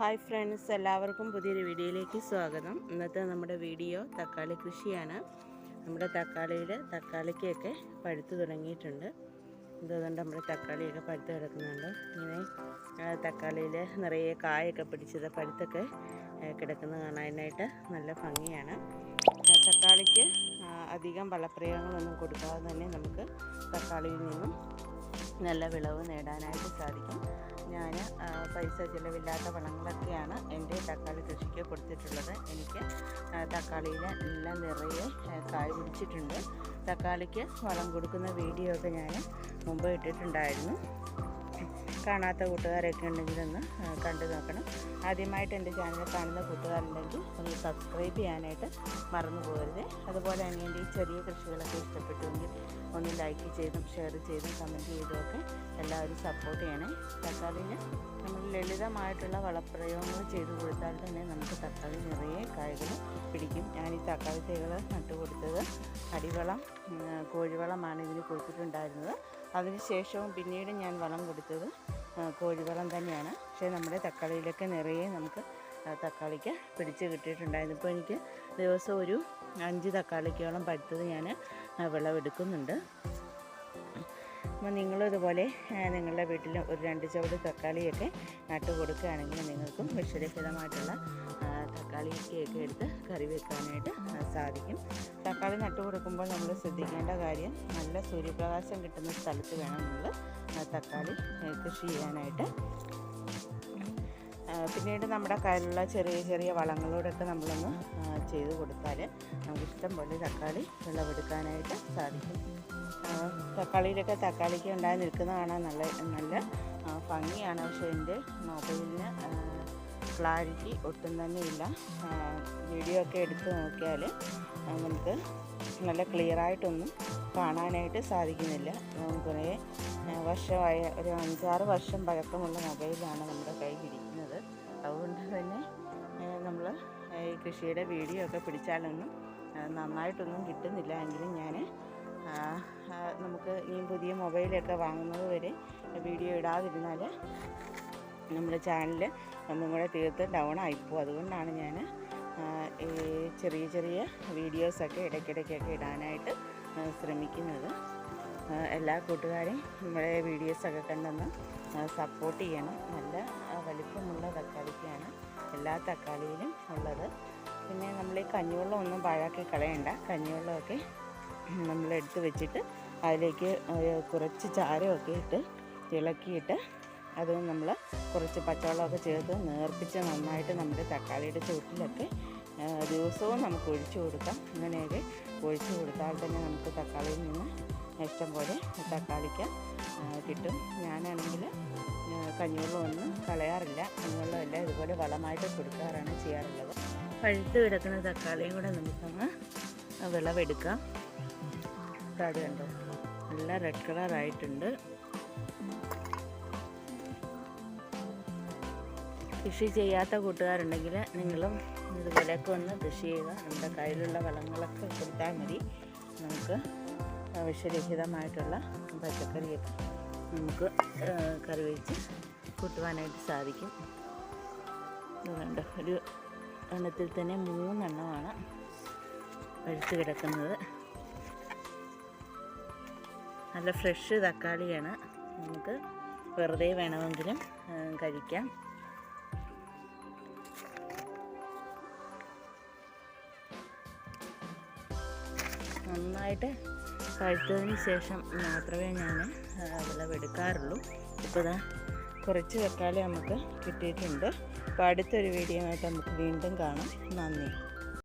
Hi friends എല്ലാവർക്കും പുതിയൊരു വീഡിയോയിലേക്ക് സ്വാഗതം. ഇന്നത്തെ നമ്മുടെ വീഡിയോ തക്കാളി കൃഷിയാണ്. നമ്മുടെ തക്കാളിയിൽ തക്കാളിക്കൊക്കെ പഴുത്ത് തുടങ്ങിയിട്ടുണ്ട്. ഇതുകൊണ്ട് നമ്മുടെ തക്കാളിയൊക്കെ പഴുത്ത് കിടക്കുന്നുണ്ട്. ഇങ്ങനെ തക്കാളിയിൽ നിറയെ കായൊക്കെ പിടിച്ചത് പഴുത്തൊക്കെ കിടക്കുന്നത് കാണാനായിട്ട് നല്ല ഭംഗിയാണ്. തക്കാളിക്ക് അധികം വളപ്രയോഗങ്ങളൊന്നും കൊടുക്കാതെ തന്നെ നമുക്ക് തക്കാളിയിൽ നിന്നും നല്ല വിളവ് നേടാനായിട്ട് സാധിക്കും. ഞാൻ പൈസ ചിലവില്ലാത്ത വളങ്ങളൊക്കെയാണ് എന്റെ തക്കാളി കൃഷിക്ക് കൊടുത്തിട്ടുള്ളത്. എനിക്ക് തക്കാളിയിൽ എല്ലാം നിറയെ കായ് പിടിച്ചിട്ടുണ്ട്. തക്കാളിക്ക് വളം കൊടുക്കുന്ന വീഡിയോ ഒക്കെ ഞാൻ മുമ്പ് ഇട്ടിട്ടുണ്ടായിരുന്നു. കാണാത്ത കൂട്ടുകാരൊക്കെ ഉണ്ടെങ്കിൽ ഒന്ന് കണ്ടു നോക്കണം. ആദ്യമായിട്ട് എന്റെ ചാനൽ കാണുന്ന കൂട്ടുകാരുണ്ടെങ്കിൽ ഒന്ന് സബ്സ്ക്രൈബ് ചെയ്യാനായിട്ട് മറന്നു പോകരുത്. അതുപോലെ തന്നെ എന്റെ ഈ ചെറിയ കൃഷികളൊക്കെ ഇഷ്ടപ്പെട്ടുവെങ്കിൽ ഒന്ന് ലൈക്ക് ചെയ്തും ഷെയർ ചെയ്തും കമന്റ് ചെയ്തുമൊക്കെ എല്ലാവരും സപ്പോർട്ട് ചെയ്യണേ. തക്കാളിന് നമ്മൾ ലളിതമായിട്ടുള്ള വളപ്രയോഗങ്ങൾ ചെയ്തു കൊടുത്താൽ തന്നെ നമുക്ക് തക്കാളി നിറയെ കായ്കൾ പിടിക്കും. ഞാൻ ഈ തക്കാളി തൈകൾ നട്ടു കൊടുത്തത് അടിവളം കോഴിവളമാണ് ഇതിന് കൊടുത്തിട്ടുണ്ടായിരുന്നത്. അതിനുശേഷവും പിന്നീട് ഞാൻ വളം കൊടുത്തത് കോഴിവളം തന്നെയാണ്. പക്ഷേ നമ്മുടെ തക്കാളിയിലൊക്കെ നിറയെ നമുക്ക് തക്കാളിക്ക് പിടിച്ച് കിട്ടിയിട്ടുണ്ടായിരുന്നു. ഇപ്പോൾ എനിക്ക് ദിവസം ഒരു അഞ്ച് തക്കാളിക്കോളം പഴുത്തത് ഞാൻ വിളവെടുക്കുന്നുണ്ട്. അപ്പോൾ നിങ്ങളും ഇതുപോലെ നിങ്ങളുടെ വീട്ടിൽ ഒരു രണ്ട് ചുവട് തക്കാളിയൊക്കെ നട്ട് കൊടുക്കുകയാണെങ്കിൽ നിങ്ങൾക്കും വിഷരഹിതമായിട്ടുള്ള തക്കാളിയൊക്കെ എടുത്ത് കറി വെക്കാനായിട്ട് സാധിക്കും. തക്കാളി നട്ട് കൊടുക്കുമ്പോൾ നമ്മൾ ശ്രദ്ധിക്കേണ്ട കാര്യം നല്ല സൂര്യപ്രകാശം കിട്ടുന്ന സ്ഥലത്ത് വേണം നമ്മൾ തക്കാളി കൃഷി ചെയ്യാനായിട്ട്. പിന്നീട് നമ്മുടെ കയ്യിലുള്ള ചെറിയ ചെറിയ വളങ്ങളോടൊക്കെ നമ്മളൊന്ന് ചെയ്തു കൊടുത്താൽ നമുക്ക് ഇഷ്ടം പോലെ തക്കാളി വിളവെടുക്കാനായിട്ട് സാധിക്കും. തക്കാളിയിലൊക്കെ തക്കാളിക്ക് ഉണ്ടായി നിൽക്കുന്ന കാണാൻ നല്ല നല്ല ഭംഗിയാണ്. പക്ഷേ എന്റെ മൊബൈലിന് ക്ലാരിറ്റി ഒട്ടും തന്നെ ഇല്ല. വീഡിയോ ഒക്കെ എടുത്ത് നോക്കിയാൽ നമുക്ക് നല്ല ക്ലിയറായിട്ടൊന്നും കാണാനായിട്ട് സാധിക്കുന്നില്ല. കുറേ വർഷമായ ഒരു അഞ്ചാറ് വർഷം പഴക്കമുള്ള മൊബൈലാണ് നമ്മുടെ കയ്യിൽ ഇരിക്കുന്നത് അതുകൊണ്ട് തന്നെ നമ്മൾ ഈ കൃഷിയുടെ വീഡിയോ ഒക്കെ പിടിച്ചാലൊന്നും നന്നായിട്ടൊന്നും കിട്ടുന്നില്ല. എങ്കിലും ഞാൻ നമുക്ക് ഇനിയും പുതിയ മൊബൈലൊക്കെ വാങ്ങുന്നത് വരെ വീഡിയോ ഇടാതിരുന്നാൽ നമ്മുടെ ചാനൽ ഒന്നും കൂടെ തീർത്ത് ഡൗൺ ആയിപ്പോവും അതുകൊണ്ടാണ് ഞാൻ ഈ ചെറിയ ചെറിയ വീഡിയോസൊക്കെ ഇടയ്ക്കിടയ്ക്കൊക്കെ ഇടാനായിട്ട് ശ്രമിക്കുന്നത്. എല്ലാ കൂട്ടുകാരെയും നമ്മുടെ വീഡിയോസൊക്കെ കണ്ടൊന്ന് സപ്പോർട്ട് ചെയ്യണം. നല്ല വലിപ്പമുള്ള തക്കാളിക്കാണ് എല്ലാ തക്കാളിയിലും ഉള്ളത്. പിന്നെ നമ്മൾ ഈ കഞ്ഞിവെള്ളം ഒന്നും പാഴാക്കി കളയണ്ട. കഞ്ഞിവെള്ളമൊക്കെ നമ്മൾ എടുത്ത് വെച്ചിട്ട് അതിലേക്ക് കുറച്ച് ചാരമൊക്കെ ഇട്ട് ഇളക്കിയിട്ട് അത് നമ്മൾ കുറച്ച് പച്ചവെള്ളമൊക്കെ ചേർത്ത് നേർപ്പിച്ച് നന്നായിട്ട് നമ്മുടെ തക്കാളിയുടെ ചുവട്ടിലൊക്കെ ദിവസവും നമുക്ക് ഒഴിച്ചു കൊടുക്കാം. ഇങ്ങനെയൊക്കെ ഒഴിച്ചു കൊടുത്താൽ തന്നെ നമുക്ക് തക്കാളിയിൽ നിന്ന് ഇഷ്ടം പോലെ തക്കാളിക്ക ആ, കിട്ടും. ഞാനാണെങ്കിൽ കഞ്ഞിവെള്ളം ഒന്നും കളയാറില്ല. കഞ്ഞിവെള്ളം എല്ലാം ഇതുപോലെ വളമായിട്ട് കൊടുക്കാറാണ് ചെയ്യാറുള്ളത്. പഴുത്ത് കിടക്കുന്ന തക്കാളിയും കൂടെ നമുക്കൊന്ന് വിളവെടുക്കാം. അത് കണ്ടോ നല്ല റെഡ് കളറായിട്ടുണ്ട് കൃഷി ചെയ്യാത്ത കൂട്ടുകാരുണ്ടെങ്കിൽ നിങ്ങളും ഇതുപോലെയൊക്കെ ഒന്ന് കൃഷി ചെയ്യുക. നമ്മുടെ കയ്യിലുള്ള വളങ്ങളൊക്കെ കൊടുത്താൽ മതി. നമുക്ക് വിഷരഹിതമായിട്ടുള്ള പച്ചക്കറിയൊക്കെ നമുക്ക് കറി വെച്ച് കൂട്ടുവാനായിട്ട് സാധിക്കും. അതുകൊണ്ട് ഒരു എണ്ണത്തിൽ തന്നെ മൂന്നെണ്ണമാണ് പഴുത്ത് കിടക്കുന്നത്. നല്ല ഫ്രഷ് തക്കാളിയാണ്. നമുക്ക് വെറുതെ വേണമെങ്കിലും കഴിക്കാം. നന്നായിട്ട് പഴുത്തതിന് ശേഷം മാത്രമേ ഞാൻ വിളവെടുക്കാറുള്ളൂ ഇപ്പോൾ ഇതാ കുറച്ച് തക്കാളി നമുക്ക് കിട്ടിയിട്ടുണ്ട്. അപ്പോൾ അടുത്തൊരു വീഡിയോ ആയിട്ട് നമുക്ക് വീണ്ടും കാണാം. നന്ദി.